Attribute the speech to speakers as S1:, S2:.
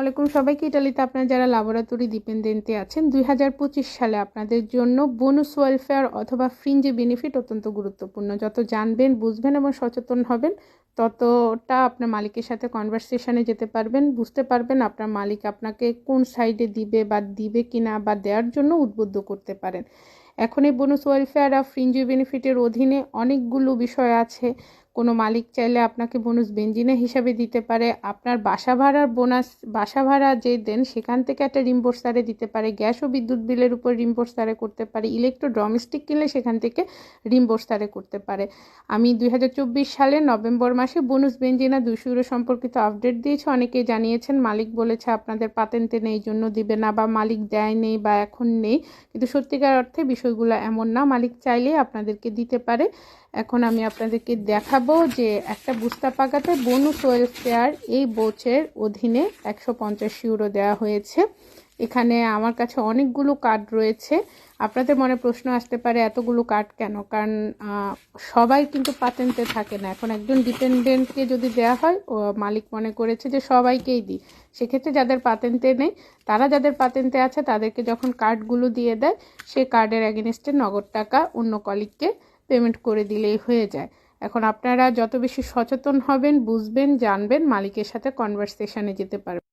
S1: আলাইকুম। সবাইকে ইটালিতে আপনার যারা ল্যাবরেটরি ডিপেন্ডেন্টে আছেন, দুই হাজার পঁচিশ সালে আপনাদের জন্য বোনাস ওয়েলফেয়ার অথবা ফ্রিঞ্জে বেনিফিট অত্যন্ত গুরুত্বপূর্ণ। যত জানবেন, বুঝবেন এবং সচেতন হবেন, ততটা আপনার মালিকের সাথে কনভারসেশনে যেতে পারবেন, বুঝতে পারবেন আপনার মালিক আপনাকে কোন সাইডে দিবে বা দিবে কিনা বা দেওয়ার জন্য উদ্বুদ্ধ করতে পারেন। এখন এই বোনাস ওয়েলফেয়ার আর ফ্রিঞ্জি বেনিফিটের অধীনে অনেকগুলো বিষয় আছে। কোনো মালিক চাইলে আপনাকে বোনাস বেঞ্জিনে হিসাবে দিতে পারে। আপনার বাসা ভাড়ার বোনাস বাসা ভাড়া যে দেন সেখান থেকে একটা রিম্বোর্সারে দিতে পারে। গ্যাস ও বিদ্যুৎ বিলের উপর রিম্বোর্সারে করতে পারে। ইলেকট্রো ডোমেস্টিক কিনলে সেখান থেকে রিম্বোর্সারে করতে পারে। আমি দুই সালের নভেম্বর মাসে বোনাস বেঞ্জিনা দুশো ইউরো সম্পর্কিত আপডেট দিয়েছে। অনেকেই জানিয়েছেন, মালিক বলেছে আপনাদের পাতেন্টে নেই জন্য দিবে না বা মালিক দেয় নেই বা এখন নেই। কিন্তু সত্যিকার অর্থে বিষয়গুলো এমন না, মালিক চাইলে আপনাদেরকে দিতে পারে। এখন আমি আপনাদেরকে দেখাবো যে একটা বুস্তা পাকাতে বোনুস ওয়েলফেয়ার এই বোচের অধীনে একশো পঞ্চাশ ইউরো দেওয়া হয়েছে। এখানে আমার কাছে অনেকগুলো কার্ড রয়েছে। আপনাদের মনে প্রশ্ন আসতে পারে, এতগুলো কার্ড কেন? কারণ সবাই কিন্তু পাতেন্টে থাকে না। এখন একজন ডিপেন্ডেন্টকে যদি দেওয়া হয়, ও মালিক মনে করেছে যে সবাইকেই দিই। সেক্ষেত্রে যাদের পাতেন্টে নেই, তারা যাদের পাতেন্টে আছে, তাদেরকে যখন কার্ডগুলো দিয়ে দেয়, সে কার্ডের অ্যাগেনিস্টে নগদ টাকা অন্য কলিগকে পেমেন্ট করে দিলেই হয়ে যায়। এখন আপনারা যত বেশি সচেতন হবেন, বুঝবেন, জানবেন, মালিকের সাথে কনভারসেশনে যেতে পারবেন।